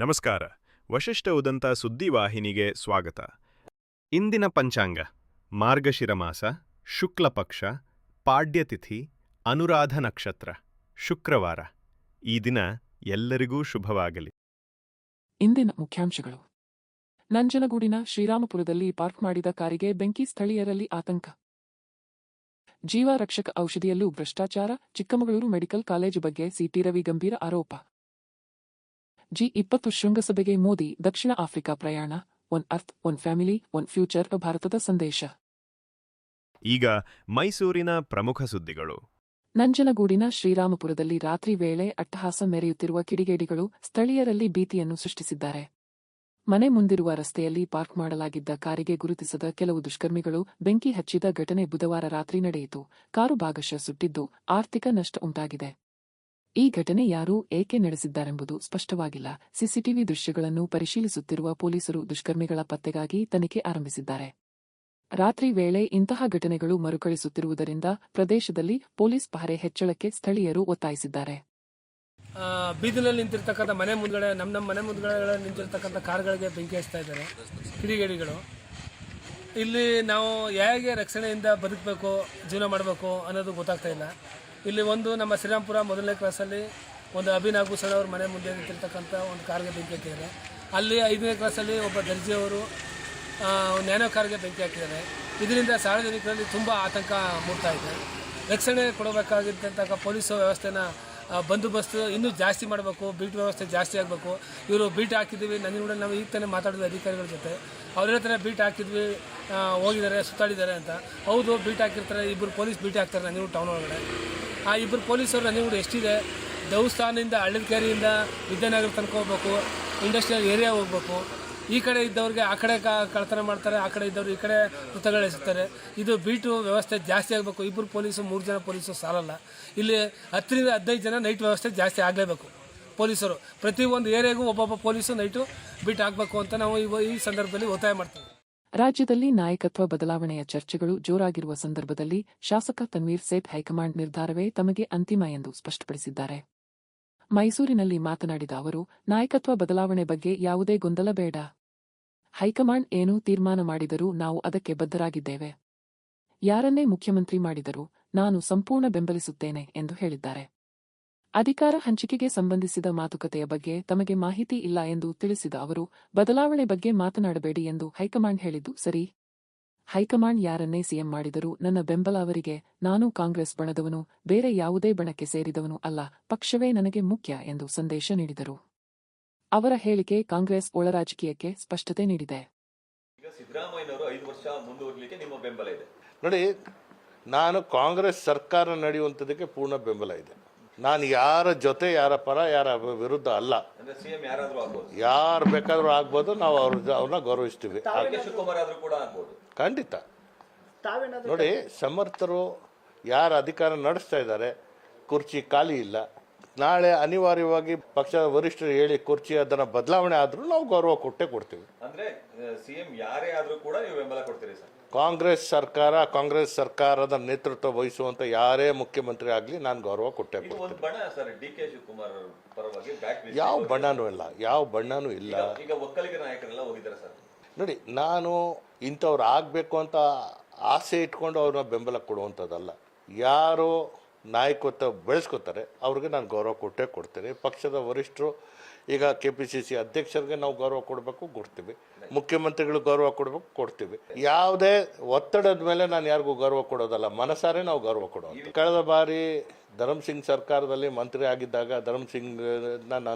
ನಮಸ್ಕಾರ. ವಶಿಷ್ಠ ಉದಂತ ಸುದ್ದಿವಾಹಿನಿಗೆ ಸ್ವಾಗತ. ಇಂದಿನ ಪಂಚಾಂಗ. ಮಾರ್ಗಶಿರ ಮಾಸ ಶುಕ್ಲ ಪಕ್ಷ ಪಾಡ್ಯತಿಥಿ, ಅನುರಾಧ ನಕ್ಷತ್ರ, ಶುಕ್ರವಾರ. ಈ ದಿನ ಎಲ್ಲರಿಗೂ ಶುಭವಾಗಲಿ. ಇಂದಿನ ಮುಖ್ಯಾಂಶಗಳು. ನಂಜನಗೂಡಿನ ಶ್ರೀರಾಮಪುರದಲ್ಲಿ ಪಾರ್ಕ್ ಮಾಡಿದ ಕಾರಿಗೆ ಬೆಂಕಿ ಸ್ಥಳೀಯರಲ್ಲಿ ಆತಂಕ. ಜೀವ ರಕ್ಷಕ ಔಷಧಿಯಲ್ಲೂ ಭ್ರಷ್ಟಾಚಾರ, ಚಿಕ್ಕಮಗಳೂರು ಮೆಡಿಕಲ್ ಕಾಲೇಜು ಬಗ್ಗೆ ಸಿಟಿ ರವಿ ಗಂಭೀರ ಆರೋಪ. ಜಿ ಇಪ್ಪತ್ತು ಶೃಂಗಸಭೆಗೆ ಮೋದಿ ದಕ್ಷಿಣ ಆಫ್ರಿಕಾ ಪ್ರಯಾಣ one earth one family one future ಭಾರತದ ಸಂದೇಶ. ಈಗ ಮೈಸೂರಿನ ಪ್ರಮುಖ ಸುದ್ದಿಗಳು. ನಂಜನಗೂಡಿನ ಶ್ರೀರಾಮಪುರದಲ್ಲಿ ರಾತ್ರಿ ವೇಳೆ ಅಟ್ಟಹಾಸ ಮೆರೆಯುತ್ತಿರುವ ಕಿಡಿಗೇಡಿಗಳು ಸ್ಥಳೀಯರಲ್ಲಿ ಭೀತಿಯನ್ನು ಸೃಷ್ಟಿಸಿದ್ದಾರೆ. ಮನೆ ಮುಂದಿರುವ ರಸ್ತೆಯಲ್ಲಿ ಪಾರ್ಕ್ ಮಾಡಲಾಗಿದ್ದ ಕಾರಿಗೆ ಗುರುತಿಸದ ಕೆಲವು ದುಷ್ಕರ್ಮಿಗಳು ಬೆಂಕಿ ಹಚ್ಚಿದ ಘಟನೆ ಬುಧವಾರ ರಾತ್ರಿ ನಡೆಯಿತು. ಕಾರು ಭಾಗಶಃ ಸುಟ್ಟಿದ್ದು ಆರ್ಥಿಕ ನಷ್ಟ ಉಂಟಾಗಿದೆ. ಈ ಘಟನೆ ಯಾರು ಏಕೆ ನಡೆಸಿದ್ದಾರೆಂಬುದು ಸ್ಪಷ್ಟವಾಗಿಲ್ಲ. ಸಿಸಿಟಿವಿ ದೃಶ್ಯಗಳನ್ನು ಪರಿಶೀಲಿಸುತ್ತಿರುವ ಪೊಲೀಸರು ದುಷ್ಕರ್ಮಿಗಳ ಪತ್ತೆಗಾಗಿ ತನಿಖೆ ಆರಂಭಿಸಿದ್ದಾರೆ. ರಾತ್ರಿ ವೇಳೆ ಇಂತಹ ಘಟನೆಗಳು ಮರುಕಳಿಸುತ್ತಿರುವುದರಿಂದ ಪ್ರದೇಶದಲ್ಲಿ ಪೊಲೀಸ್ ಪಹರೆ ಹೆಚ್ಚಳಕ್ಕೆ ಸ್ಥಳೀಯರು ಒತ್ತಾಯಿಸಿದ್ದಾರೆ. ಬೀದಿನಲ್ಲಿ ನಿಂತಿರ್ತಕ್ಕಂಥ ಮನೆ ಮುಂದ್ಗಡೆ ನಮ್ಮ ನಮ್ಮ ಮನೆ ಮುಂದ್ಗಡೆ ನಿಂತಿರ್ತಕ್ಕಂಥ ಕಾರ್ಗಳಿಗೆ ಬೆಂಕಿ ಹಚ್ತಾ ಇದ್ದಾರೆ. ಕಿಡಿಗೇಡಿಗಳು. ಇಲ್ಲಿ ನಾವು ಹೇಗೆ ರಕ್ಷಣೆಯಿಂದ ಬದುಕಬೇಕು, ಜೀವನ ಮಾಡಬೇಕು ಅನ್ನೋದು ಗೊತ್ತಾಗ್ತಾ ಇಲ್ಲ. ಇಲ್ಲಿ ಒಂದು ನಮ್ಮ ಶ್ರೀರಾಮ್ಪುರ ಮೊದಲನೇ ಕ್ಲಾಸಲ್ಲಿ ಒಂದು ಅಭಿನ್ ಭೂಷಣ್ ಅವ್ರ ಮನೆ ಮುಂದೆ ನಿಂತಿರ್ತಕ್ಕಂಥ ಒಂದು ಕಾರ್ಗೆ ಬೆಂಕಿ ಹಾಕಿದ್ದಾರೆ. ಅಲ್ಲಿ ಐದನೇ ಕ್ಲಾಸಲ್ಲಿ ಒಬ್ಬ ದರ್ಜಿಯವರು ನ್ಯಾನೋ ಕಾರ್ಗೆ ಬೆಂಕಿ ಹಾಕಿದ್ದಾರೆ. ಇದರಿಂದ ಸಾರ್ವಜನಿಕರಲ್ಲಿ ತುಂಬ ಆತಂಕ ಮೂಡ್ತಾ ಇದೆ. ರಕ್ಷಣೆ ಕೊಡಬೇಕಾಗಿದ್ದಂತಹ ಪೊಲೀಸ್ ವ್ಯವಸ್ಥೆನ ಬಂದೋಬಸ್ತ್ ಇನ್ನೂ ಜಾಸ್ತಿ ಮಾಡಬೇಕು, ಬೀಟ್ ವ್ಯವಸ್ಥೆ ಜಾಸ್ತಿ ಆಗಬೇಕು. ಇವರು ಬೀಟ್ ಹಾಕಿದ್ದೀವಿ ನನಗೆ ಕೂಡ ನಾವು ಈಗ ತಾನೇ ಮಾತಾಡಿದ್ವಿ ಅಧಿಕಾರಿಗಳ ಜೊತೆ. ಅವ್ರ ಹೇಳ್ತಾರೆ ಬೀಟ್ ಹಾಕಿದ್ವಿ ಹೋಗಿದ್ದಾರೆ, ಸುತ್ತಾಡಿದ್ದಾರೆ ಅಂತ. ಹೌದು, ಬೀಟ್ ಹಾಕಿರ್ತಾರೆ ಇಬ್ಬರು ಪೊಲೀಸ್ ಬೀಟ್ ಹಾಕ್ತಾರೆ ನನಗೂ ಟೌನ್ ಒಳಗಡೆ. ಆ ಇಬ್ಬರು ಪೊಲೀಸರು ರನ್ನಿಂಗ್ ಕೂಡ ಎಷ್ಟಿದೆ? ದೇವಸ್ಥಾನದಿಂದ ಹಳ್ಳದಕೆರೆಯಿಂದ ವಿದ್ಯಾನಗರ ತನಕ ಹೋಗ್ಬೇಕು ಇಂಡಸ್ಟ್ರಿಯಲ್ ಏರಿಯಾ ಹೋಗ್ಬೇಕು. ಈ ಕಡೆ ಇದ್ದವ್ರಿಗೆ ಆ ಕಡೆ ಕಳ್ತನ ಮಾಡ್ತಾರೆ, ಆ ಕಡೆ ಇದ್ದವ್ರು ಈ ಕಡೆ ಕೃತಗಳು ಇದು ಬೀಟು ವ್ಯವಸ್ಥೆ ಜಾಸ್ತಿ ಆಗಬೇಕು. ಇಬ್ಬರು ಪೊಲೀಸು, ಮೂರು ಜನ ಪೊಲೀಸು ಸಾಲಲ್ಲ. ಇಲ್ಲಿ ಹತ್ತರಿಂದ ಹದಿನೈದು ಜನ ನೈಟ್ ವ್ಯವಸ್ಥೆ ಜಾಸ್ತಿ ಆಗಲೇಬೇಕು ಪೊಲೀಸರು. ಪ್ರತಿ ಒಂದು ಏರಿಯಾಗೂ ಒಬ್ಬೊಬ್ಬ ಪೊಲೀಸು ನೈಟು ಬೀಟ್ ಆಗಬೇಕು ಅಂತ ನಾವು ಈ ಸಂದರ್ಭದಲ್ಲಿ ಒತ್ತಾಯ ಮಾಡ್ತೀವಿ. ರಾಜ್ಯದಲ್ಲಿ ನಾಯಕತ್ವ ಬದಲಾವಣೆಯ ಚರ್ಚೆಗಳು ಜೋರಾಗಿರುವ ಸಂದರ್ಭದಲ್ಲಿ ಶಾಸಕ ತನ್ವೀರ್ ಸೇಠ್ ಹೈಕಮಾಂಡ್ ನಿರ್ಧಾರವೇ ತಮಗೆ ಅಂತಿಮ ಎಂದು ಸ್ಪಷ್ಟಪಡಿಸಿದ್ದಾರೆ. ಮೈಸೂರಿನಲ್ಲಿ ಮಾತನಾಡಿದ ಅವರು, ನಾಯಕತ್ವ ಬದಲಾವಣೆ ಬಗ್ಗೆ ಯಾವುದೇ ಗೊಂದಲ ಬೇಡ. ಹೈಕಮಾಂಡ್ ಏನು ತೀರ್ಮಾನ ಮಾಡಿದರೂ ನಾವು ಅದಕ್ಕೆ ಬದ್ಧರಾಗಿದ್ದೇವೆ. ಯಾರನ್ನೇ ಮುಖ್ಯಮಂತ್ರಿ ಮಾಡಿದರೂ ನಾನು ಸಂಪೂರ್ಣ ಬೆಂಬಲಿಸುತ್ತೇನೆ ಎಂದು ಹೇಳಿದ್ದಾರೆ. ಅಧಿಕಾರ ಹಂಚಿಕೆಗೆ ಸಂಬಂಧಿಸಿದ ಮಾತುಕತೆಯ ಬಗ್ಗೆ ತಮಗೆ ಮಾಹಿತಿ ಇಲ್ಲ ಎಂದು ತಿಳಿಸಿದ ಅವರು ಬದಲಾವಣೆ ಬಗ್ಗೆ ಮಾತನಾಡಬೇಡಿ ಎಂದು ಹೈಕಮಾಂಡ್ ಹೇಳಿದ್ದು ಸರಿ. ಹೈಕಮಾಂಡ್ ಯಾರನ್ನೇ ಸಿಎಂ ಮಾಡಿದರೂ ನನ್ನ ಬೆಂಬಲ ಅವರಿಗೆ ನಾನು ಕಾಂಗ್ರೆಸ್ ಬಣದವನು ಬೇರೆ ಯಾವುದೇ ಬಣಕ್ಕೆ ಸೇರಿದವನು ಅಲ್ಲ ಪಕ್ಷವೇ ನನಗೆ ಮುಖ್ಯ ಎಂದು ಸಂದೇಶ ನೀಡಿದರು. ಅವರ ಹೇಳಿಕೆ ಕಾಂಗ್ರೆಸ್ ಒಳ ರಾಜಕೀಯಕ್ಕೆ ಸ್ಪಷ್ಟತೆ ನೀಡಿದೆ. ಈಗ ಸಿದ್ದರಾಮಯ್ಯನವರು ಐದು ವರ್ಷ ಮುಂದುವರಲಿಕ್ಕೆ ನಿಮ್ಮ ಬೆಂಬಲ ಇದೆ. ನೋಡಿ ನಾನು ಕಾಂಗ್ರೆಸ್ ಸರ್ಕಾರ ನಡೆಯುವಂಥದ್ದಕ್ಕೆ ಪೂರ್ಣ ಬೆಂಬಲ ಇದೆ. ನಾನು ಯಾರ ಜೊತೆ ಯಾರ ಪರ ಯಾರ ವಿರುದ್ಧ ಅಲ್ಲ. ಅಂದ್ರೆ ಸಿಎಂ ಯಾರಾದ್ರೂ ಆಗ್ಬೋದು? ಯಾರು ಬೇಕಾದರೂ ಆಗ್ಬೋದು ನಾವು ಅವ್ರ ಅವ್ರನ್ನ ಗೌರವಿಸ್ತೀವಿ. ಖಂಡಿತ. ನೋಡಿ ಸಮರ್ಥರು ಯಾರು ಅಧಿಕಾರ ನಡೆಸ್ತಾ ಇದ್ದಾರೆ ಕುರ್ಚಿ ಖಾಲಿ ಇಲ್ಲ. ನಾಳೆ ಅನಿವಾರ್ಯವಾಗಿ ಪಕ್ಷದ ವರಿಷ್ಠರು ಹೇಳಿ ಕುರ್ಚಿ ಅದನ್ನ ಬದಲಾವಣೆ ಆದ್ರೂ ನಾವು ಗೌರವ ಕೊಟ್ಟೆ ಕೊಡ್ತೀವಿ. ಅಂದ್ರೆ ಸಿಎಂ ಯಾರೇ ಆದ್ರೂ ಕೂಡ ನೀವು ಬೆಂಬಲ ಕೊಡ್ತೀರಿ ಸರ್. ಕಾಂಗ್ರೆಸ್ ಸರ್ಕಾರ ಕಾಂಗ್ರೆಸ್ ಸರ್ಕಾರದ ನೇತೃತ್ವ ವಹಿಸುವಂತ ಯಾರೇ ಮುಖ್ಯಮಂತ್ರಿ ಆಗಲಿ ನಾನು ಗೌರವ ಕೊಟ್ಟೆ ಇದು ಕೊಡ್ತೀನಿ. ಒಂದು ಬಣ ಸರ್ ಡಿ ಕೆ ಶಿವಕುಮಾರ್ ಅವ್ರ ಪರವಾಗಿ ಬ್ಯಾಕ್ ಯಾವ ಬಣ್ಣನೂ ಇಲ್ಲ ಯಾವ ಬಣ್ಣನೂ ಇಲ್ಲ. ಈಗ ಒಕ್ಕಲಿಗ ನಾಯಕರೆಲ್ಲ ಹೋಗಿದ್ದಾರೆ ಸರ್. ನೋಡಿ ನಾನು ಇಂಥವ್ರು ಆಗಬೇಕು ಅಂತ ಆಸೆ ಇಟ್ಕೊಂಡು ಅವ್ರನ್ನ ಬೆಂಬಲ ಕೊಡುವಂಥದ್ದಲ್ಲ. ಯಾರು ನಾಯಕತ್ವ ಬೆಳೆಸ್ಕೊತಾರೆ ಅವ್ರಿಗೆ ನಾನು ಗೌರವ ಕೊಟ್ಟೇ ಕೊಡ್ತೀನಿ. ಪಕ್ಷದ ವರಿಷ್ಠರು ಈಗ ಕೆ ಪಿ ಸಿ ಸಿ ಅಧ್ಯಕ್ಷರಿಗೆ ನಾವು ಗೌರವ ಕೊಡಬೇಕು, ಕೊಡ್ತೀವಿ. ಮುಖ್ಯಮಂತ್ರಿಗಳು ಗೌರವ ಕೊಡಬೇಕು, ಕೊಡ್ತೀವಿ. ಯಾವುದೇ ಒತ್ತಡದ ಮೇಲೆ ನಾನು ಯಾರಿಗೂ ಗೌರವ ಕೊಡೋದಲ್ಲ, ಮನಸಾರೆ ನಾವು ಗೌರವ ಕೊಡೋದು. ಕಳೆದ ಬಾರಿ ಧರಮ್ ಸಿಂಗ್ ಸರ್ಕಾರದಲ್ಲಿ ಮಂತ್ರಿ ಆಗಿದ್ದಾಗ ಧರಮ್ ಸಿಂಗ್ ನಾನು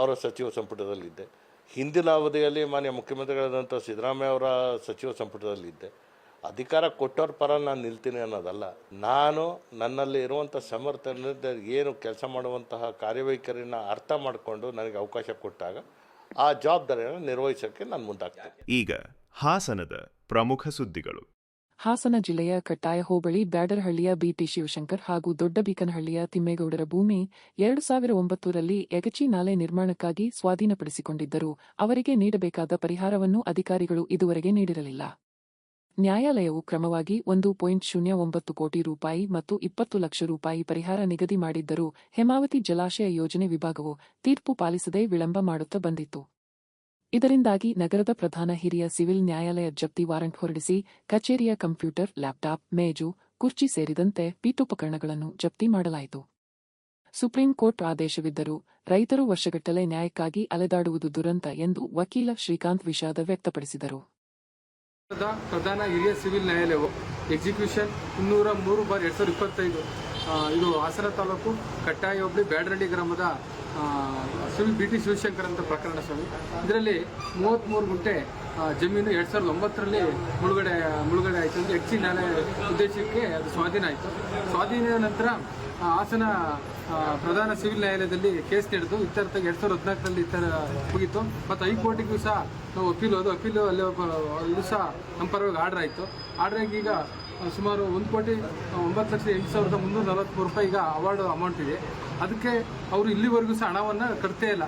ಅವರ ಸಚಿವ ಸಂಪುಟದಲ್ಲಿದ್ದೆ. ಹಿಂದಿನ ಅವಧಿಯಲ್ಲಿ ಮಾನ್ಯ ಮುಖ್ಯಮಂತ್ರಿಗಳಾದಂಥ ಸಿದ್ದರಾಮಯ್ಯ ಅವರ ಸಚಿವ ಸಂಪುಟದಲ್ಲಿದ್ದೆ. ಅಧಿಕಾರ ಕೊಟ್ಟವ್ರ ಪರ ನಾನು ನಿಲ್ತೀನಿ ಅನ್ನೋದಲ್ಲ. ನಾನು ನನ್ನಲ್ಲಿ ಇರುವಂಥ ಸಮರ್ಥ ಏನು ಕೆಲಸ ಮಾಡುವಂತಹ ಕಾರ್ಯವೈಖರಿನ ಅರ್ಥ ಮಾಡಿಕೊಂಡು ನನಗೆ ಅವಕಾಶ ಕೊಟ್ಟಾಗ ಆ ಜವಾಬ್ದಾರಿಯನ್ನು ನಿರ್ವಹಿಸೋಕ್ಕೆ ನಾನು ಮುಂದಾಗ್ತೇನೆ. ಈಗ ಹಾಸನದ ಪ್ರಮುಖ ಸುದ್ದಿಗಳು. ಹಾಸನ ಜಿಲ್ಲೆಯ ಕಟ್ಟಾಯ ಹೋಬಳಿ ಬ್ಯಾಡರ್ಹಳ್ಳಿಯ ಬಿಟಿ ಶಿವಶಂಕರ್ ಹಾಗೂ ದೊಡ್ಡಬೀಕನಹಳ್ಳಿಯ ತಿಮ್ಮೇಗೌಡರ ಭೂಮಿ ಎರಡು ಸಾವಿರ ಒಂಬತ್ತರಲ್ಲಿ ಯಗಚಿ ನಾಲೆ ನಿರ್ಮಾಣಕ್ಕಾಗಿ ಸ್ವಾಧೀನಪಡಿಸಿಕೊಂಡಿದ್ದರು. ಅವರಿಗೆ ನೀಡಬೇಕಾದ ಪರಿಹಾರವನ್ನು ಅಧಿಕಾರಿಗಳು ಇದುವರೆಗೆ ನೀಡಿರಲಿಲ್ಲ. ನ್ಯಾಯಾಲಯವು ಕ್ರಮವಾಗಿ ಒಂದು ಪಾಯಿಂಟ್ ಶೂನ್ಯ ಒಂಬತ್ತು ಕೋಟಿ ರೂಪಾಯಿ ಮತ್ತು ಇಪ್ಪತ್ತು ಲಕ್ಷ ರೂಪಾಯಿ ಪರಿಹಾರ ನಿಗದಿ ಮಾಡಿದ್ದರೂ ಹೇಮಾವತಿ ಜಲಾಶಯ ಯೋಜನೆ ವಿಭಾಗವು ತೀರ್ಪು ಪಾಲಿಸದೆ ವಿಳಂಬ ಮಾಡುತ್ತಾ ಬಂದಿತ್ತು. ಇದರಿಂದಾಗಿ ನಗರದ ಪ್ರಧಾನ ಹಿರಿಯ ಸಿವಿಲ್ ನ್ಯಾಯಾಲಯ ಜಪ್ತಿ ವಾರಂಟ್ ಹೊರಡಿಸಿ ಕಚೇರಿಯ ಕಂಪ್ಯೂಟರ್, ಲ್ಯಾಪ್ಟಾಪ್, ಮೇಜು, ಕುರ್ಚಿ ಸೇರಿದಂತೆ ಪೀಠೋಪಕರಣಗಳನ್ನು ಜಪ್ತಿ ಮಾಡಲಾಯಿತು. ಸುಪ್ರೀಂ ಕೋರ್ಟ್ ಆದೇಶವಿದ್ದರೂ ರೈತರು ವರ್ಷಗಟ್ಟಲೆ ನ್ಯಾಯಕ್ಕಾಗಿ ಅಲೆದಾಡುವುದು ದುರಂತ ಎಂದು ವಕೀಲ ಶ್ರೀಕಾಂತ್ ವಿಷಾದ ವ್ಯಕ್ತಪಡಿಸಿದರು. ಪ್ರಧಾನ ಹಿರಿಯ ಸಿವಿಲ್ ನ್ಯಾಯಾಲಯವು ಎಕ್ಸಿಕ್ಯೂಷನ್ ಇನ್ನೂರ ಮೂರು ಬಾರ್ ಎರಡು ಸಾವಿರದ ಇಪ್ಪತ್ತೈದು ಇದು ಹಾಸನ ತಾಲೂಕು ಕಟ್ಟಾಯ ಹೋಬಳಿ ಬ್ಯಾಡರಳ್ಳಿ ಗ್ರಾಮದ ಸುಲ್ ಬಿ ಟಿ ಶಿವಶಂಕರ್ ಅಂತ ಪ್ರಕರಣ ಸ್ವಾಮಿ. ಇದರಲ್ಲಿ ಮೂವತ್ತ್ಮೂರು ಗುಂಟೆ ಜಮೀನು ಎರಡು ಸಾವಿರದ ಒಂಬತ್ತರಲ್ಲಿ ಮುಳುಗಡೆ ಮುಳುಗಡೆ ಆಯಿತು ಅಂದರೆ ಹೆಚ್ಚಿನ ನ್ಯಾಯಾಲಯ ಉದ್ದೇಶಕ್ಕೆ ಅದು ಸ್ವಾಧೀನ ಆಯಿತು. ಸ್ವಾಧೀನದ ನಂತರ ಹಾಸನ ಪ್ರಧಾನ ಸಿವಿಲ್ ನ್ಯಾಯಾಲಯದಲ್ಲಿ ಕೇಸ್ ನಡೆದು ಇತ್ಯರ್ಥ ಎರಡು ಸಾವಿರದ ಹದಿನಾಲ್ಕರಲ್ಲಿ ಇತ್ತರ ಮುಗೀತು. ಮತ್ತು ಹೈಕೋರ್ಟಿಗೂ ಸಹ ನಾವು ಅದು ಹೋದು ಅಪೀಲು ಅಲ್ಲಿ ಇದು ಸಹ ನಮ್ಮ ಪರವಾಗಿ ಆರ್ಡರ್ ಆಯಿತು. ಆರ್ಡ್ರಾಗಿ ಈಗ ಸುಮಾರು ಒಂದು ಕೋಟಿ ಒಂಬತ್ತು ಲಕ್ಷದ ಎಂಟು ಸಾವಿರದ ಮುನ್ನೂರ ನಲವತ್ತ್ಮೂರು ರೂಪಾಯಿ ಈಗ ಅವಾರ್ಡ್ ಅಮೌಂಟ್ ಇದೆ. ಅದಕ್ಕೆ ಅವರು ಇಲ್ಲಿವರೆಗೂ ಸಹ ಹಣವನ್ನು ಕಟ್ತೇ ಇಲ್ಲ.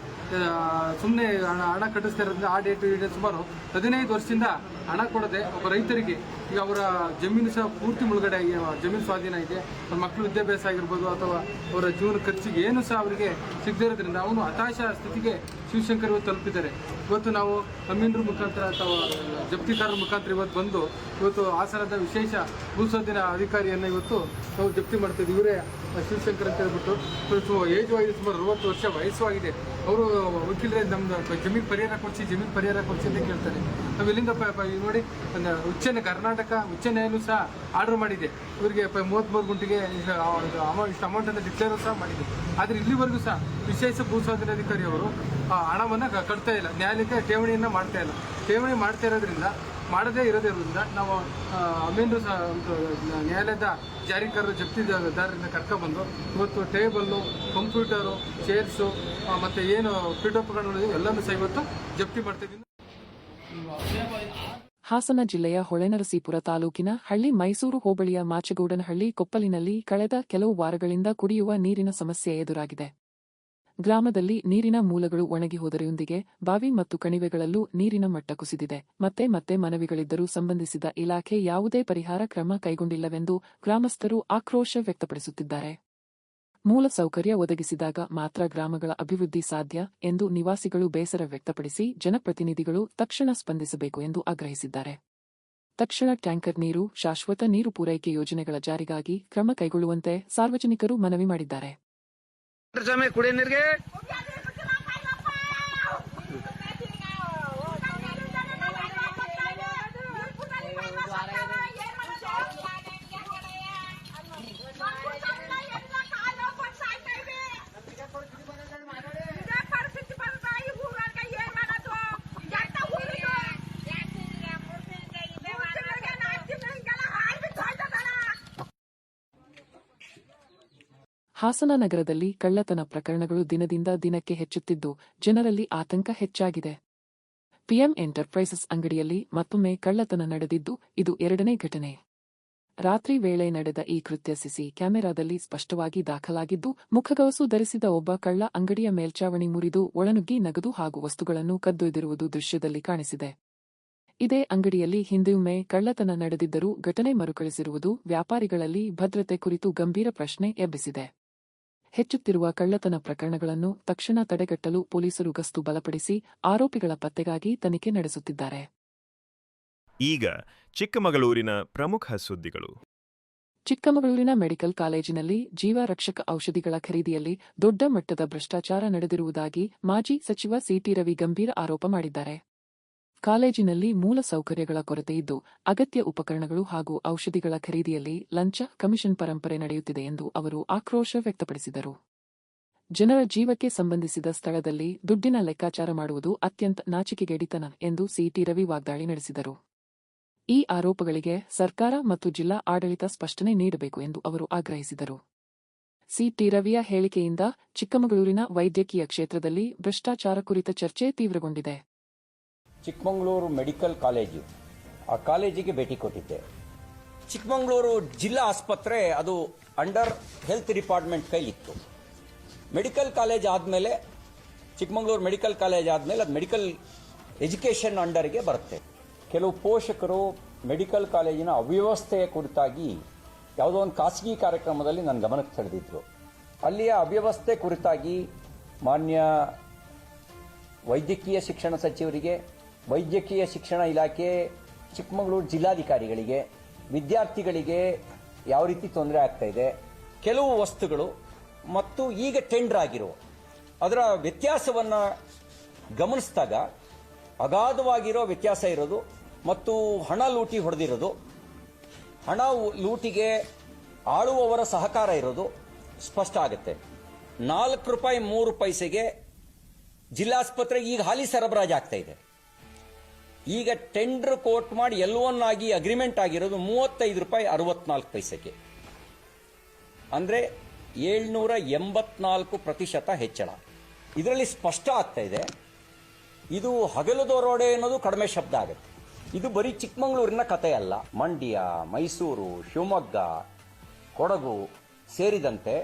ಸುಮ್ಮನೆ ಹಣ ಹಣ ಕಟ್ಟಿಸ್ತಾ ಇರೋದ್ರಿಂದ ಆ ಡೇಟ್ ಈ ಸುಮಾರು ಹದಿನೈದು ವರ್ಷದಿಂದ ಹಣ ಕೊಡದೆ ಒಬ್ಬ ರೈತರಿಗೆ ಈಗ ಅವರ ಜಮೀನು ಸಹ ಪೂರ್ತಿ ಮುಳುಗಡೆ ಆಗಿ ಜಮೀನು ಸ್ವಾಧೀನ ಇದೆ. ಅವ್ರ ಮಕ್ಕಳು ವಿದ್ಯಾಭ್ಯಾಸ ಆಗಿರ್ಬೋದು ಅಥವಾ ಅವರ ಜೀವನ ಖರ್ಚಿಗೆ ಏನು ಸಹ ಅವರಿಗೆ ಸಿಗದೇ ಇರೋದ್ರಿಂದ ಅವನು ಹತಾಶ ಸ್ಥಿತಿಗೆ ಶಿವಶಂಕರ್ ಇವತ್ತು ತಲುಪಿದ್ದಾರೆ. ಇವತ್ತು ನಾವು ಅಮೀನ್ರ ಮುಖಾಂತರ ಅಥವಾ ಜಪ್ತಿಕಾರರ ಮುಖಾಂತರ ಇವತ್ತು ಬಂದು ಇವತ್ತು ಹಾಸನದ ವಿಶೇಷ ಭೂಸ್ವಾಧೀನ ಅಧಿಕಾರಿಯನ್ನು ಇವತ್ತು ನಾವು ಜಪ್ತಿ ಮಾಡ್ತಿದ್ವಿ ಇವರೇ ಶಿವಶಂಕರ್ ಅಂತ ಹೇಳ್ಬಿಟ್ಟು ಏಜ್ ಆಗಿದೆ ಸುಮಾರು ಅರವತ್ತು ವರ್ಷ ವಯಸ್ಸು ಆಗಿದೆ ಅವರು ವಕೀಲರೇ, ನಮ್ದು ಜಮೀನು ಪರಿಹಾರ ಕೊಡಿಸಿ, ಜಮೀನು ಪರಿಹಾರ ಕೊಡಿಸಿ ಅಂತ ಕೇಳ್ತಾರೆ. ನಾವು ಈಗ ನೋಡಿ ಉಚ್ಚ ಕರ್ನಾಟಕ, ಉಚ್ಚ ನ್ಯಾಯಾಲಯ ಸಹ ಆರ್ಡರ್ ಮಾಡಿದೆ. ಇವರಿಗೆ ಮೂವತ್ತ್ಮೂರು ಗುಂಟಿಗೆ ಅಮೌಂಟ್ ಇಷ್ಟು ಡಿಕ್ಲೇರ್ ಸಹ ಮಾಡಿದೆ. ಆದರೆ ಇಲ್ಲಿವರೆಗೂ ಸಹ ವಿಶೇಷ ಭೂಸ್ವಾಧೀನಾಧಿಕಾರಿ ಅವರು ಹಣವನ್ನು ಕಟ್ತಾ ಇಲ್ಲ. ನ್ಯಾಯಾಲಯಕ್ಕೆ ಠೇವಣಿಯನ್ನು ಮಾಡ್ತಾ ಇಲ್ಲ. ಠೇವಣಿ ಮಾಡ್ತಾ ಇರೋದ್ರಿಂದ ಮಾಡದೇ ಇರೋದ್ರಿಂದ ನಾವು ಆ, ಅಮೀನ್ರು ಸಹ ನ್ಯಾಯಾಲಯದ ಜಾರಿಕಾರರು ಜಪ್ತಿದಾರರಿಂದ ಕರ್ಕೊಬಂದು ಇವತ್ತು ಟೇಬಲ್ಲು ಕಂಪ್ಯೂಟರು ಚೇರ್ಸು ಮತ್ತು ಏನು ಪೀಠೋಪಕರಣಗಳು ಎಲ್ಲನೂ ಸಹ ಇವತ್ತು ಜಪ್ತಿ ಮಾಡ್ತಿದ್ದೀವಿ ಹಾಸನ ಜಿಲ್ಲೆಯ ಹೊಳೆನರಸೀಪುರ ತಾಲೂಕಿನ ಹಳ್ಳಿ ಮೈಸೂರು ಹೋಬಳಿಯ ಮಾಚಗೌಡನಹಳ್ಳಿ ಕೊಪ್ಪಲಿನಲ್ಲಿ ಕಳೆದ ಕೆಲವು ವಾರಗಳಿಂದ ಕುಡಿಯುವ ನೀರಿನ ಸಮಸ್ಯೆ ಎದುರಾಗಿದೆ. ಗ್ರಾಮದಲ್ಲಿ ನೀರಿನ ಮೂಲಗಳು ಒಣಗಿ ಹೋದರೆಯೊಂದಿಗೆ ಬಾವಿ ಮತ್ತು ಕಣಿವೆಗಳಲ್ಲೂ ನೀರಿನ ಮಟ್ಟ ಕುಸಿದಿದೆ. ಮತ್ತೆ ಮತ್ತೆ ಮನವಿಗಳಿದ್ದರೂ ಸಂಬಂಧಿಸಿದ ಇಲಾಖೆ ಯಾವುದೇ ಪರಿಹಾರ ಕ್ರಮ ಕೈಗೊಂಡಿಲ್ಲವೆಂದು ಗ್ರಾಮಸ್ಥರು ಆಕ್ರೋಶ ವ್ಯಕ್ತಪಡಿಸುತ್ತಿದ್ದಾರೆ. ಮೂಲಸೌಕರ್ಯ ಒದಗಿಸಿದಾಗ ಮಾತ್ರ ಗ್ರಾಮಗಳ ಅಭಿವೃದ್ಧಿ ಸಾಧ್ಯ ಎಂದು ನಿವಾಸಿಗಳು ಬೇಸರ ವ್ಯಕ್ತಪಡಿಸಿ ಜನಪ್ರತಿನಿಧಿಗಳು ತಕ್ಷಣ ಸ್ಪಂದಿಸಬೇಕು ಎಂದು ಆಗ್ರಹಿಸಿದ್ದಾರೆ. ತಕ್ಷಣ ಟ್ಯಾಂಕರ್ ನೀರು, ಶಾಶ್ವತ ನೀರು ಪೂರೈಕೆ ಯೋಜನೆಗಳ ಜಾರಿಗಾಗಿ ಕ್ರಮ ಕೈಗೊಳ್ಳುವಂತೆ ಸಾರ್ವಜನಿಕರು ಮನವಿ ಮಾಡಿದ್ದಾರೆ. ಸ್ವಾಮಿ ಕುಡಿಯ ನೀರಿಗೆ ಹಾಸನ ನಗರದಲ್ಲಿ ಕಳ್ಳತನ ಪ್ರಕರಣಗಳು ದಿನದಿಂದ ದಿನಕ್ಕೆ ಹೆಚ್ಚುತ್ತಿದ್ದು, ಜನರಲ್ಲಿ ಆತಂಕ ಹೆಚ್ಚಾಗಿದೆ. ಪಿಎಂ ಎಂಟರ್ಪ್ರೈಸಸ್ ಅಂಗಡಿಯಲ್ಲಿ ಮತ್ತೊಮ್ಮೆ ಕಳ್ಳತನ ನಡೆದಿದ್ದು, ಇದು ಎರಡನೇ ಘಟನೆ. ರಾತ್ರಿ ವೇಳೆ ನಡೆದ ಈ ಕೃತ್ಯ ಸಿಸಿ ಕ್ಯಾಮೆರಾದಲ್ಲಿ ಸ್ಪಷ್ಟವಾಗಿ ದಾಖಲಾಗಿದ್ದು, ಮುಖಗವಸು ಧರಿಸಿದ ಒಬ್ಬ ಕಳ್ಳ ಅಂಗಡಿಯ ಮೇಲ್ಚಾವಣಿ ಮುರಿದು ಒಳನುಗ್ಗಿ ನಗದು ಹಾಗೂ ವಸ್ತುಗಳನ್ನು ಕದ್ದೊಯ್ದಿರುವುದು ದೃಶ್ಯದಲ್ಲಿ ಕಾಣಿಸಿದೆ. ಇದೇ ಅಂಗಡಿಯಲ್ಲಿ ಹಿಂದೆಯೊಮ್ಮೆ ಕಳ್ಳತನ ನಡೆದಿದ್ದರೂ ಘಟನೆ ಮರುಕಳಿಸಿರುವುದು ವ್ಯಾಪಾರಿಗಳಲ್ಲಿ ಭದ್ರತೆ ಕುರಿತು ಗಂಭೀರ ಪ್ರಶ್ನೆ ಎಬ್ಬಿಸಿದೆ. ಹೆಚ್ಚುತ್ತಿರುವ ಕಳ್ಳತನ ಪ್ರಕರಣಗಳನ್ನು ತಕ್ಷಣ ತಡೆಗಟ್ಟಲು ಪೊಲೀಸರು ಗಸ್ತು ಬಲಪಡಿಸಿ ಆರೋಪಿಗಳ ಪತ್ತೆಗಾಗಿ ತನಿಖೆ ನಡೆಸುತ್ತಿದ್ದಾರೆ. ಈಗ ಚಿಕ್ಕಮಗಳೂರಿನ ಪ್ರಮುಖ ಸುದ್ದಿಗಳು. ಚಿಕ್ಕಮಗಳೂರಿನ ಮೆಡಿಕಲ್ ಕಾಲೇಜಿನಲ್ಲಿ ಜೀವ ರಕ್ಷಕ ಔಷಧಿಗಳ ಖರೀದಿಯಲ್ಲಿ ದೊಡ್ಡ ಮಟ್ಟದ ಭ್ರಷ್ಟಾಚಾರ ನಡೆದಿರುವುದಾಗಿ ಮಾಜಿ ಸಚಿವ ಸಿಟಿ ರವಿ ಗಂಭೀರ ಆರೋಪ ಮಾಡಿದ್ದಾರೆ. ಕಾಲೇಜಿನಲ್ಲಿ ಮೂಲ ಸೌಕರ್ಯಗಳ ಕೊರತೆಯಿದ್ದು ಅಗತ್ಯ ಉಪಕರಣಗಳು ಹಾಗೂ ಔಷಧಿಗಳ ಖರೀದಿಯಲ್ಲಿ ಲಂಚ ಕಮಿಷನ್ ಪರಂಪರೆ ನಡೆಯುತ್ತಿದೆ ಎಂದು ಅವರು ಆಕ್ರೋಶ ವ್ಯಕ್ತಪಡಿಸಿದರು. ಜನರ ಜೀವಕ್ಕೆ ಸಂಬಂಧಿಸಿದ ಸ್ಥಳದಲ್ಲಿ ದುಡ್ಡಿನ ಲೆಕ್ಕಾಚಾರ ಮಾಡುವುದು ಅತ್ಯಂತ ನಾಚಿಕೆಗೇಡಿತನ ಎಂದು ಸಿಟಿ ರವಿ ವಾಗ್ದಾಳಿ ನಡೆಸಿದರು. ಈ ಆರೋಪಗಳಿಗೆ ಸರ್ಕಾರ ಮತ್ತು ಜಿಲ್ಲಾ ಆಡಳಿತ ಸ್ಪಷ್ಟನೆ ನೀಡಬೇಕು ಎಂದು ಅವರು ಆಗ್ರಹಿಸಿದರು. ಸಿಟಿ ರವಿಯ ಹೇಳಿಕೆಯಿಂದ ಚಿಕ್ಕಮಗಳೂರಿನ ವೈದ್ಯಕೀಯ ಕ್ಷೇತ್ರದಲ್ಲಿ ಭ್ರಷ್ಟಾಚಾರ ಕುರಿತ ಚರ್ಚೆ ತೀವ್ರಗೊಂಡಿದೆ. Chikkamagaluru medical college. ಆ ಕಾಲೇಜಿಗೆ ಭೇಟಿ ಕೊಟ್ಟಿದ್ದೆ. ಚಿಕ್ಕಮಗಳೂರು ಜಿಲ್ಲಾ ಆಸ್ಪತ್ರೆ ಅದು ಅಂಡರ್ ಹೆಲ್ತ್ ಡಿಪಾರ್ಟ್ಮೆಂಟ್ ಕೈಲಿತ್ತು. ಮೆಡಿಕಲ್ ಕಾಲೇಜ್ ಆದಮೇಲೆ, ಚಿಕ್ಕಮಗಳೂರು ಮೆಡಿಕಲ್ ಕಾಲೇಜ್ ಆದಮೇಲೆ ಅದು ಮೆಡಿಕಲ್ ಎಜುಕೇಷನ್ ಅಂಡರ್ಗೆ ಬರುತ್ತೆ. ಕೆಲವು ಪೋಷಕರು ಮೆಡಿಕಲ್ ಕಾಲೇಜಿನ ಅವ್ಯವಸ್ಥೆಯ ಕುರಿತಾಗಿ ಯಾವುದೋ ಒಂದು ಖಾಸಗಿ ಕಾರ್ಯಕ್ರಮದಲ್ಲಿ ನನ್ನ ಗಮನಕ್ಕೆ ಸೆಳೆದಿದ್ರು. ಅಲ್ಲಿಯ ಅವ್ಯವಸ್ಥೆ ಕುರಿತಾಗಿ ಮಾನ್ಯ ವೈದ್ಯಕೀಯ ಶಿಕ್ಷಣ ಸಚಿವರಿಗೆ ವೈದ್ಯಕೀಯ ಶಿಕ್ಷಣ ಇಲಾಖೆ ಚಿಕ್ಕಮಗಳೂರು ಜಿಲ್ಲಾಧಿಕಾರಿಗಳಿಗೆ, ವಿದ್ಯಾರ್ಥಿಗಳಿಗೆ ಯಾವ ರೀತಿ ತೊಂದರೆ ಆಗ್ತಾ ಇದೆ, ಕೆಲವು ವಸ್ತುಗಳು ಮತ್ತು ಈಗ ಟೆಂಡರ್ ಆಗಿರುವ, ಅದರ ವ್ಯತ್ಯಾಸವನ್ನು ಗಮನಿಸಿದಾಗ ಅಗಾಧವಾಗಿರೋ ವ್ಯತ್ಯಾಸ ಇರೋದು ಮತ್ತು ಹಣ ಲೂಟಿ ಹೊಡೆದಿರೋದು, ಹಣ ಲೂಟಿಗೆ ಆಳುವವರ ಸಹಕಾರ ಇರೋದು ಸ್ಪಷ್ಟ ಆಗುತ್ತೆ. ನಾಲ್ಕು ರೂಪಾಯಿ ಮೂರು ಪೈಸೆಗೆ ಜಿಲ್ಲಾಸ್ಪತ್ರೆಗೆ ಈಗ ಹಾಲಿ ಸರಬರಾಜು ಆಗ್ತಾ ಇದೆ. ಈಗ ಟೆಂಡರ್ ಕೋಟ್ ಮಾಡಿ ಎಲ್ ಆಗಿ ಅಗ್ರಿಮೆಂಟ್ ಆಗಿರೋದು ಮೂವತ್ತೈದು ರೂಪಾಯಿ ಅರವತ್ನಾಲ್ಕು ಪೈಸೆಗೆ. ಅಂದ್ರೆ ಏಳ್ನೂರ ಎಂಬತ್ನಾಲ್ಕು ಪ್ರತಿಶತ ಹೆಚ್ಚಳ. ಇದರಲ್ಲಿ ಸ್ಪಷ್ಟ ಆಗ್ತಾ ಇದೆ, ಇದು ಹಗಲು ದೊರೋಡೆ ಅನ್ನೋದು ಕಡಿಮೆ ಶಬ್ದ ಆಗುತ್ತೆ. ಇದು ಬರೀ ಚಿಕ್ಕಮಗಳೂರಿನ ಕಥೆ ಅಲ್ಲ. ಮಂಡ್ಯ, ಮೈಸೂರು, ಶಿವಮೊಗ್ಗ, ಕೊಡಗು ಸೇರಿದಂತೆ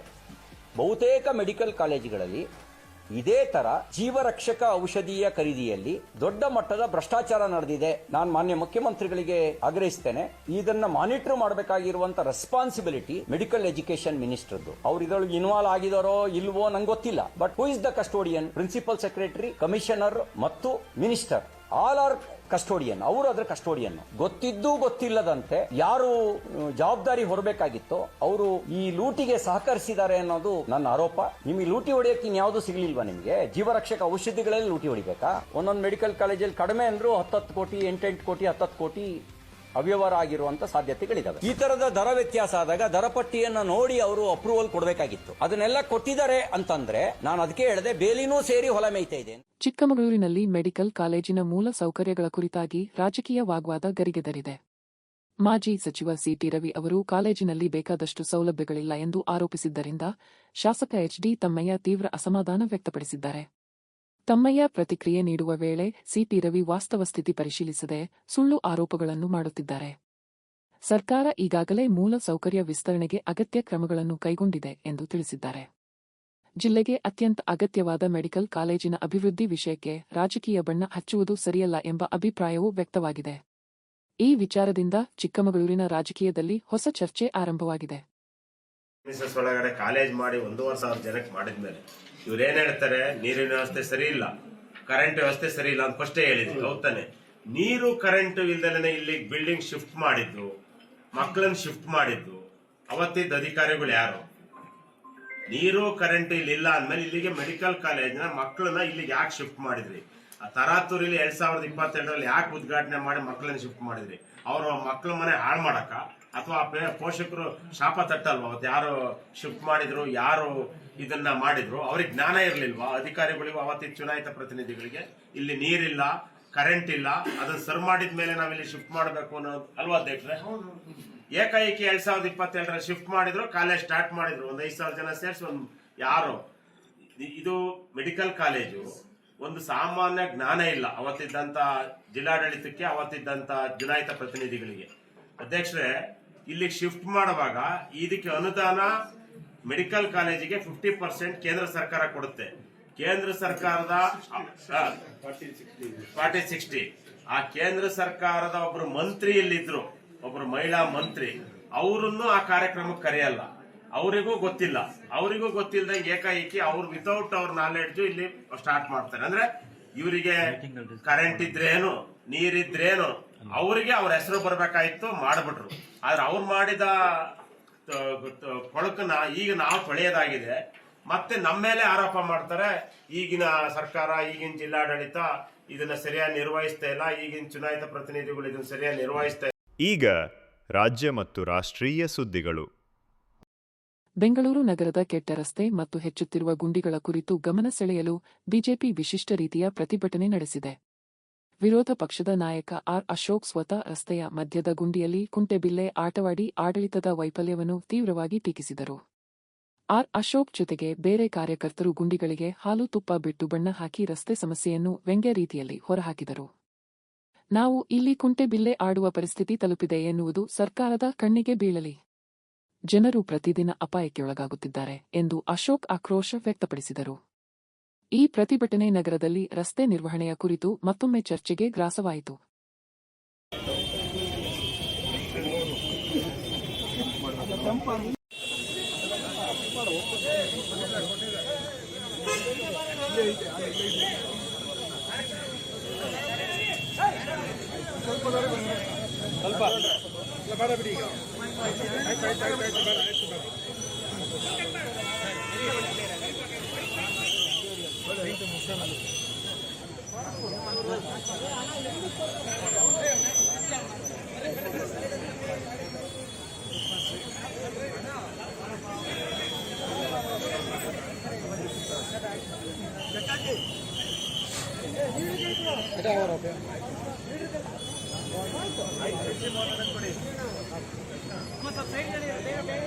ಬಹುತೇಕ ಮೆಡಿಕಲ್ ಕಾಲೇಜುಗಳಲ್ಲಿ ಇದೇ ತರ ಜೀವರಕ್ಷಕ ಔಷಧಿಯ ಖರೀದಿಯಲ್ಲಿ ದೊಡ್ಡ ಮಟ್ಟದ ಭ್ರಷ್ಟಾಚಾರ ನಡೆದಿದೆ. ನಾನು ಮಾನ್ಯ ಮುಖ್ಯಮಂತ್ರಿಗಳಿಗೆ ಆಗ್ರಹಿಸ್ತೇನೆ, ಇದನ್ನ ಮಾನಿಟರ್ ಮಾಡಬೇಕಾಗಿರುವಂತ ರೆಸ್ಪಾನ್ಸಿಬಿಲಿಟಿ ಮೆಡಿಕಲ್ ಎಜುಕೇಶನ್ ಮಿನಿಸ್ಟರ್ದು ಅವ್ರು ಇದರೊಳಗೆ ಇನ್ವಾಲ್ವ್ ಆಗಿದಾರೋ ಇಲ್ವೋ ನಂಗೆ ಗೊತ್ತಿಲ್ಲ. But who is the custodian principal secretary commissioner ಮತ್ತು ಮಿನಿಸ್ಟರ್ ಆಲ್ ಆರ್ ಕಸ್ಟೋಡಿಯನ್ ಅವರು ಅದರ ಕಸ್ಟೋಡಿಯನ್ ಗೊತ್ತಿದ್ದು ಗೊತ್ತಿಲ್ಲದಂತೆ ಯಾರು ಜವಾಬ್ದಾರಿ ಹೊರಬೇಕಾಗಿತ್ತೋ ಅವರು ಈ ಲೂಟಿಗೆ ಸಹಕರಿಸಿದ್ದಾರೆ ಅನ್ನೋದು ನನ್ನ ಆರೋಪ. ನಿಮಗೆ ಲೂಟಿ ಹೊಡೆಯಕ್ಕೆ ಇನ್ಯಾವುದು ಸಿಗ್ಲಿಲ್ವಾ ನಿಮಗೆ? ಜೀವರಕ್ಷಕ ಔಷಧಿಗಳಲ್ಲಿ ಲೂಟಿ ಹೊಡಿಬೇಕಾ? ಒಂದೊಂದು ಮೆಡಿಕಲ್ ಕಾಲೇಜಲ್ಲಿ ಕಡಿಮೆ ಅಂದ್ರೂ ಹತ್ತತ್ತು ಕೋಟಿ, ಎಂಟೆಂಟು ಕೋಟಿ, ಹತ್ತತ್ತು ಕೋಟಿ ಅವ್ಯವಹಾರ ಆಗಿರುವಂತ ಸಾಧ್ಯತೆಗಳಿದಾವೆ. ಈ ತರದ ದರ ವ್ಯತ್ಯಾಸ ಆದಾಗ ದರ ಪಟ್ಟಿಯನ್ನು ನೋಡಿ ಅವರು ಅಪ್ರೂವಲ್ ಕೊಡಬೇಕಾಗಿತ್ತು. ಅದನ್ನೆಲ್ಲ ಕೊಟ್ಟಿದ್ದಾರೆ ಅಂತಂದ್ರೆ ನಾನು ಅದಕ್ಕೆ ಹೇಳಿದೆ ಬೇಲಿನೂ ಸೇರಿ ಹೊಲ ಮೇಯ್ತಾ ಇದೆ ಚಿಕ್ಕಮಗಳೂರಿನಲ್ಲಿ ಮೆಡಿಕಲ್ ಕಾಲೇಜಿನ ಮೂಲ ಸೌಕರ್ಯಗಳ ಕುರಿತಾಗಿ ರಾಜಕೀಯ ವಾಗ್ವಾದ ಗರಿಗೆದರಿದೆ. ಮಾಜಿ ಸಚಿವ ಸಿಟಿ ರವಿ ಅವರು ಕಾಲೇಜಿನಲ್ಲಿ ಬೇಕಾದಷ್ಟು ಸೌಲಭ್ಯಗಳಿಲ್ಲ ಎಂದು ಆರೋಪಿಸಿದ್ದರಿಂದ ಶಾಸಕ ಎಚ್ಡಿ ತಮ್ಮಯ್ಯ ತೀವ್ರ ಅಸಮಾಧಾನ ವ್ಯಕ್ತಪಡಿಸಿದ್ದಾರೆ. ತಮ್ಮಯ್ಯ ಪ್ರತಿಕ್ರಿಯೆ ನೀಡುವ ವೇಳೆ ಸಿಟಿ ರವಿ ವಾಸ್ತವ ಸ್ಥಿತಿ ಪರಿಶೀಲಿಸದೆ ಸುಳ್ಳು ಆರೋಪಗಳನ್ನು ಮಾಡುತ್ತಿದ್ದಾರೆ. ಸರ್ಕಾರ ಈಗಾಗಲೇ ಮೂಲ ಸೌಕರ್ಯ ವಿಸ್ತರಣೆಗೆ ಅಗತ್ಯ ಕ್ರಮಗಳನ್ನು ಕೈಗೊಂಡಿದೆ ಎಂದು ತಿಳಿಸಿದ್ದಾರೆ. ಜಿಲ್ಲೆಗೆ ಅತ್ಯಂತ ಅಗತ್ಯವಾದ ಮೆಡಿಕಲ್ ಕಾಲೇಜಿನ ಅಭಿವೃದ್ಧಿ ವಿಷಯಕ್ಕೆ ರಾಜಕೀಯ ಬಣ್ಣ ಹಚ್ಚುವುದು ಸರಿಯಲ್ಲ ಎಂಬ ಅಭಿಪ್ರಾಯವೂ ವ್ಯಕ್ತವಾಗಿದೆ. ಈ ವಿಚಾರದಿಂದ ಚಿಕ್ಕಮಗಳೂರಿನ ರಾಜಕೀಯದಲ್ಲಿ ಹೊಸ ಚರ್ಚೆ ಆರಂಭವಾಗಿದೆ. ಒಳಗಡೆ ಕಾಲೇಜ್ ಮಾಡಿ ಜನಕ್ಕೆ ಇವ್ರೇನ್ ಹೇಳ್ತಾರೆ? ನೀರಿನ ವ್ಯವಸ್ಥೆ ಸರಿ ಇಲ್ಲ. ಕರೆಂಟ್ ವ್ಯವಸ್ಥೆ ಸರಿ ಇಲ್ಲ ಅಂತ ಫಸ್ಟೇ ಹೇಳಿದ್ರು ಹೋಗ್ತಾನೆ ನೀರು ಕರೆಂಟ್ ಇಲ್ದಲೇನೆ ಇಲ್ಲಿ ಬಿಲ್ಡಿಂಗ್ ಶಿಫ್ಟ್ ಮಾಡಿದ್ದು ಮಕ್ಕಳನ್ನ ಶಿಫ್ಟ್ ಮಾಡಿದ್ದು, ಅವತ್ತಿದ್ದ ಅಧಿಕಾರಿಗಳು ಯಾರು? ನೀರು ಕರೆಂಟ್ ಇಲ್ಲಿ ಇಲ್ಲ ಅಂದ್ಮೇಲೆ ಇಲ್ಲಿಗೆ ಮೆಡಿಕಲ್ ಕಾಲೇಜ್ನ ಮಕ್ಕಳನ್ನ ಇಲ್ಲಿಗೆ ಯಾಕೆ ಶಿಫ್ಟ್ ಮಾಡಿದ್ರಿ? ಆ ತರಾತೂರಿಲಿ ಎರಡ್ ಸಾವಿರದ ಇಪ್ಪತ್ತೆರಡರಲ್ಲಿ ಯಾಕೆ ಉದ್ಘಾಟನೆ ಮಾಡಿ ಮಕ್ಕಳನ್ನ ಶಿಫ್ಟ್ ಮಾಡಿದ್ರಿ? ಅವರು ಮಕ್ಕಳ ಮನೆ ಹಾಳು ಮಾಡಕ ಅಥವಾ ಪೋಷಕರು ಶಾಪ ತಟ್ಟಲ್ವಾ? ಅವತ್ತು ಯಾರು ಶಿಫ್ಟ್ ಮಾಡಿದ್ರು? ಯಾರು ಇದನ್ನ ಮಾಡಿದ್ರು. ಅವ್ರಿಗೆ ಜ್ಞಾನ ಇರ್ಲಿಲ್ವಾ? ಅಧಿಕಾರಿಗಳಿಗೂ ಅವತ್ತಿನ ಚುನಾಯಿತ ಪ್ರತಿನಿಧಿಗಳಿಗೆ. ಇಲ್ಲಿ ನೀರಿಲ್ಲ ಕರೆಂಟ್ ಇಲ್ಲ. ಅದನ್ನ ಸರ್ ಮಾಡಿದ ಮೇಲೆ ನಾವಿಲ್ಲಿ ಶಿಫ್ಟ್ ಮಾಡಬೇಕು ಅನ್ನೋದು ಅಲ್ವಾ ಅಧ್ಯಕ್ಷರೇ? ಏಕಾಏಕಿ ಎರಡ್ ಸಾವಿರದ ಇಪ್ಪತ್ತೆರಡರ ಶಿಫ್ಟ್ ಮಾಡಿದ್ರು ಕಾಲೇಜ್ ಸ್ಟಾರ್ಟ್ ಮಾಡಿದ್ರು. ಒಂದ್ ಐದು ಸಾವಿರ ಜನ ಸೇರಿಸಿ ಒಂದು ಯಾರು ಇದು ಮೆಡಿಕಲ್ ಕಾಲೇಜು ಒಂದು ಸಾಮಾನ್ಯ ಜ್ಞಾನ ಇಲ್ಲ ಅವತ್ತಿದ್ದಂತ ಜಿಲ್ಲಾಡಳಿತಕ್ಕೆ ಅವತ್ತಿದ್ದಂತ ಚುನಾಯಿತ ಪ್ರತಿನಿಧಿಗಳಿಗೆ. ಅಧ್ಯಕ್ಷರೇ ಇಲ್ಲಿ ಶಿಫ್ಟ್ ಮಾಡುವಾಗ ಇದಕ್ಕೆ ಅನುದಾನ ಮೆಡಿಕಲ್ ಕಾಲೇಜಿಗೆ ಫಿಫ್ಟಿ ಪರ್ಸೆಂಟ್ ಕೇಂದ್ರ ಸರ್ಕಾರ ಕೊಡುತ್ತೆ. ಕೇಂದ್ರ ಸರ್ಕಾರದ ಫಾರ್ಟಿ ಸಿಕ್ಸ್ಟಿ. ಆ ಕೇಂದ್ರ ಸರ್ಕಾರದ ಒಬ್ರು ಮಂತ್ರಿ ಇಲ್ಲಿದ್ರು, ಒಬ್ರು ಮಹಿಳಾ ಮಂತ್ರಿ, ಅವರನ್ನು ಆ ಕಾರ್ಯಕ್ರಮಕ್ಕೆ ಕರೆಯಲ್ಲ. ಅವರಿಗೂ ಗೊತ್ತಿಲ್ಲ. ಅವರಿಗೂ ಗೊತ್ತಿಲ್ಲದಂಗೆ ಏಕಾಏಕಿ ಅವ್ರು ವಿತೌಟ್ ಅವ್ರ ನಾಲೆಡ್ಜು ಇಲ್ಲಿ ಸ್ಟಾರ್ಟ್ ಮಾಡ್ತಾರೆ. ಅಂದ್ರೆ ಇವರಿಗೆ ಕರೆಂಟ್ ಇದ್ರೇನು, ನೀರಿದ್ರೇನು, ಅವರಿಗೆ ಅವ್ರ ಹೆಸರು ಬರ್ಬೇಕಾಯ್ತು, ಮಾಡ್ಬಿಟ್ರು. ಆದ್ರೆ ಅವ್ರು ಮಾಡಿದ ಕೊಳಕನ್ನ ಈಗ ನಾವು ತೊಳೆಯದಾಗಿದೆ. ಮತ್ತೆ ನಮ್ಮ ಮೇಲೆ ಆರೋಪ ಮಾಡ್ತಾರೆ ಈಗಿನ ಸರ್ಕಾರ ಈಗಿನ ಜಿಲ್ಲಾಡಳಿತ ಇದನ್ನ ಸರಿಯಾಗಿ ನಿರ್ವಹಿಸ್ತಾ ಇಲ್ಲ ಈಗಿನ ಚುನಾಯಿತ ಪ್ರತಿನಿಧಿಗಳು ಇದನ್ನ ಸರಿಯಾಗಿ ನಿರ್ವಹಿಸ್ತಾ ಈಗ ರಾಜ್ಯ ಮತ್ತು ರಾಷ್ಟ್ರೀಯ ಸುದ್ದಿಗಳು. ಬೆಂಗಳೂರು ನಗರದ ಕೆಟ್ಟ ರಸ್ತೆ ಮತ್ತು ಹೆಚ್ಚುತ್ತಿರುವ ಗುಂಡಿಗಳ ಕುರಿತು ಗಮನ ಸೆಳೆಯಲು ಬಿಜೆಪಿ ವಿಶಿಷ್ಟ ರೀತಿಯ ಪ್ರತಿಭಟನೆ ನಡೆಸಿದೆ. ವಿರೋಧ ಪಕ್ಷದ ನಾಯಕ ಆರ್. ಅಶೋಕ್ ಸ್ವತಃ ರಸ್ತೆಯ ಮಧ್ಯದ ಗುಂಡಿಯಲ್ಲಿ ಕುಂಟೆಬಿಲ್ಲೆ ಆಟವಾಡಿ ಆಡಳಿತದ ವೈಫಲ್ಯವನ್ನು ತೀವ್ರವಾಗಿ ಟೀಕಿಸಿದರು. ಆರ್. ಅಶೋಕ್ ಜೊತೆಗೆ ಬೇರೆ ಕಾರ್ಯಕರ್ತರು ಗುಂಡಿಗಳಿಗೆ ಹಾಲು ತುಪ್ಪ ಬಿಟ್ಟು ಬಣ್ಣ ಹಾಕಿ ರಸ್ತೆ ಸಮಸ್ಯೆಯನ್ನು ವ್ಯಂಗ್ಯ ರೀತಿಯಲ್ಲಿ ಹೊರಹಾಕಿದರು. ನಾವು ಇಲ್ಲಿ ಕುಂಟೆಬಿಲ್ಲೆ ಆಡುವ ಪರಿಸ್ಥಿತಿ ತಲುಪಿದೆ ಎನ್ನುವುದು ಸರ್ಕಾರದ ಕಣ್ಣಿಗೆ ಬೀಳಲಿ. ಜನರು ಪ್ರತಿದಿನ ಅಪಾಯಕ್ಕೆ ಒಳಗಾಗುತ್ತಿದ್ದಾರೆ ಎಂದು ಅಶೋಕ್ ಆಕ್ರೋಶ ವ್ಯಕ್ತಪಡಿಸಿದರು. ಈ ಪ್ರತಿಭಟನೆ ನಗರದಲ್ಲಿ ರಸ್ತೆ ನಿರ್ವಹಣೆಯ ಕುರಿತು ಮತ್ತೊಮ್ಮೆ ಚರ್ಚೆಗೆ ಗ್ರಾಸವಾಯಿತು. ఏంటి ముసలి এটা আবার হবে ಮತ್ತೆ ಸೈಡ್ ಅಲ್ಲಿ ಬೇರೆ ಬೇರೆ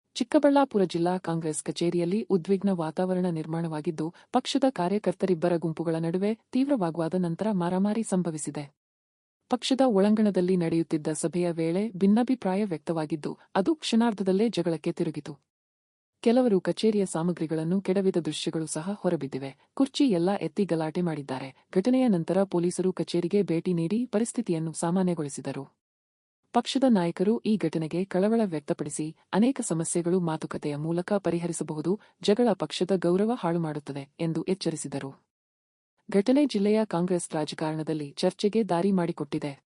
ಚಿಕ್ಕಬಳ್ಳಾಪುರ ಜಿಲ್ಲಾ ಕಾಂಗ್ರೆಸ್ ಕಚೇರಿಯಲ್ಲಿ ಉದ್ವಿಗ್ನ ವಾತಾವರಣ ನಿರ್ಮಾಣವಾಗಿದ್ದು, ಪಕ್ಷದ ಕಾರ್ಯಕರ್ತರಿಬ್ಬರ ಗುಂಪುಗಳ ನಡುವೆ ತೀವ್ರವಾಗುವಾದ ನಂತರ ಮಾರಾಮಾರಿ ಸಂಭವಿಸಿದೆ. ಪಕ್ಷದ ಒಳಾಂಗಣದಲ್ಲಿ ನಡೆಯುತ್ತಿದ್ದ ಸಭೆಯ ವೇಳೆ ಭಿನ್ನಾಭಿಪ್ರಾಯ ವ್ಯಕ್ತವಾಗಿದ್ದು, ಅದು ಕ್ಷಣಾರ್ಧದಲ್ಲೇ ಜಗಳಕ್ಕೆ ತಿರುಗಿತು. ಕೆಲವರು ಕಚೇರಿಯ ಸಾಮಗ್ರಿಗಳನ್ನು ಕೆಡವಿದ ದೃಶ್ಯಗಳು ಸಹ ಹೊರಬಿದ್ದಿವೆ. ಕುರ್ಚಿ ಎಲ್ಲ ಎತ್ತಿ ಗಲಾಟೆ ಮಾಡಿದ್ದಾರೆ. ಘಟನೆಯ ನಂತರ ಪೊಲೀಸರು ಕಚೇರಿಗೆ ಭೇಟಿ ನೀಡಿ ಪರಿಸ್ಥಿತಿಯನ್ನು ಸಾಮಾನ್ಯಗೊಳಿಸಿದರು. ಪಕ್ಷದ ನಾಯಕರು ಈ ಘಟನೆಗೆ ಕಳವಳ ವ್ಯಕ್ತಪಡಿಸಿ ಅನೇಕ ಸಮಸ್ಯೆಗಳು ಮಾತುಕತೆಯ ಮೂಲಕ ಪರಿಹರಿಸಬಹುದು, ಜಗಳ ಪಕ್ಷದ ಗೌರವ ಹಾಳು ಮಾಡುತ್ತದೆ ಎಂದು ಎಚ್ಚರಿಸಿದರು. ಘಟನೆ ಜಿಲ್ಲೆಯ ಕಾಂಗ್ರೆಸ್ ರಾಜಕಾರಣದಲ್ಲಿ ಚರ್ಚೆಗೆ ದಾರಿ ಮಾಡಿಕೊಟ್ಟಿದೆ.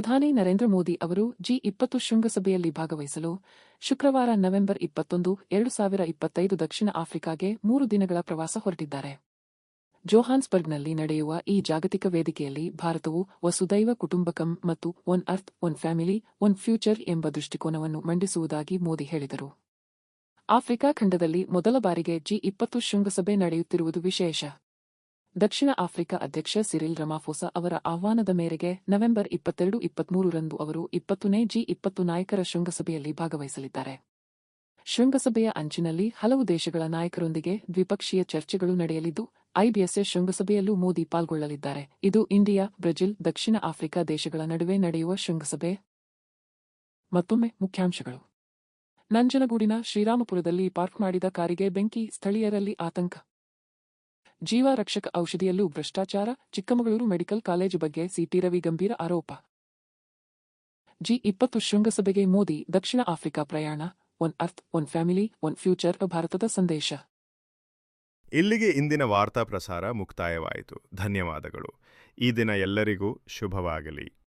ಪ್ರಧಾನಿ ನರೇಂದ್ರ ಮೋದಿ ಅವರು ಜಿ ಇಪ್ಪತ್ತು ಶೃಂಗಸಭೆಯಲ್ಲಿ ಭಾಗವಹಿಸಲು ಶುಕ್ರವಾರ ನವೆಂಬರ್ ಇಪ್ಪತ್ತೊಂದು, ಎರಡು ಸಾವಿರ ಇಪ್ಪತ್ತೈದು ದಕ್ಷಿಣ ಆಫ್ರಿಕಾಗೆ ಮೂರು ದಿನಗಳ ಪ್ರವಾಸ ಹೊರಟಿದ್ದಾರೆ. ಜೋಹಾನ್ಸ್ಬರ್ಗ್ನಲ್ಲಿ ನಡೆಯುವ ಈ ಜಾಗತಿಕ ವೇದಿಕೆಯಲ್ಲಿ ಭಾರತವು ವಸುದೈವ ಕುಟುಂಬಕಂ ಮತ್ತು one earth, one family, one future ಎಂಬ ದೃಷ್ಟಿಕೋನವನ್ನು ಮಂಡಿಸುವುದಾಗಿ ಮೋದಿ ಹೇಳಿದರು. ಆಫ್ರಿಕಾ ಖಂಡದಲ್ಲಿ ಮೊದಲ ಬಾರಿಗೆ ಜಿ ಇಪ್ಪತ್ತು ಶೃಂಗಸಭೆ ನಡೆಯುತ್ತಿರುವುದು ವಿಶೇಷ. ದಕ್ಷಿಣ ಆಫ್ರಿಕಾ ಅಧ್ಯಕ್ಷ ಸಿರಿಲ್ ರಮಾಫೋಸಾ ಅವರ ಆಹ್ವಾನದ ಮೇರೆಗೆ ನವೆಂಬರ್ ಇಪ್ಪತ್ತೆರಡು, ಇಪ್ಪತ್ಮೂರರಂದು ಅವರು ಇಪ್ಪತ್ತನೇ ಜಿ ಇಪ್ಪತ್ತು ನಾಯಕರ ಶೃಂಗಸಭೆಯಲ್ಲಿ ಭಾಗವಹಿಸಲಿದ್ದಾರೆ. ಶೃಂಗಸಭೆಯ ಅಂಚಿನಲ್ಲಿ ಹಲವು ದೇಶಗಳ ನಾಯಕರೊಂದಿಗೆ ದ್ವಿಪಕ್ಷೀಯ ಚರ್ಚೆಗಳು ನಡೆಯಲಿದ್ದು ಐಬಿಎಸ್ಎ ಶೃಂಗಸಭೆಯಲ್ಲೂ ಮೋದಿ ಪಾಲ್ಗೊಳ್ಳಲಿದ್ದಾರೆ. ಇದು ಇಂಡಿಯಾ, ಬ್ರೆಜಿಲ್, ದಕ್ಷಿಣ ಆಫ್ರಿಕಾ ದೇಶಗಳ ನಡುವೆ ನಡೆಯುವ ಶೃಂಗಸಭೆ. ಮತ್ತೊಮ್ಮೆ ಮುಖ್ಯಾಂಶಗಳು. ನಂಜನಗೂಡಿನ ಶ್ರೀರಾಮಪುರದಲ್ಲಿ ಪಾರ್ಕ್ ಮಾಡಿದ ಕಾರಿಗೆ ಬೆಂಕಿ, ಸ್ಥಳೀಯರಲ್ಲಿ ಆತಂಕ. ಜೀವ ರಕ್ಷಕ ಔಷಧಿಯಲ್ಲೂ ಭ್ರಷ್ಟಾಚಾರ, ಚಿಕ್ಕಮಗಳೂರು ಮೆಡಿಕಲ್ ಕಾಲೇಜು ಬಗ್ಗೆ ಸಿಟಿ ರವಿ ಗಂಭೀರ ಆರೋಪ. ಜಿ ಇಪ್ಪತ್ತು ಶೃಂಗಸಭೆಗೆ ಮೋದಿ, ದಕ್ಷಿಣ ಆಫ್ರಿಕಾ ಪ್ರಯಾಣ, one earth, one family, one future ಭಾರತದ ಸಂದೇಶ. ಇಲ್ಲಿಗೆ ಇಂದಿನ ವಾರ್ತಾ ಪ್ರಸಾರ ಮುಕ್ತಾಯವಾಯಿತು. ಧನ್ಯವಾದಗಳು. ಈ ದಿನ ಎಲ್ಲರಿಗೂ ಶುಭವಾಗಲಿ.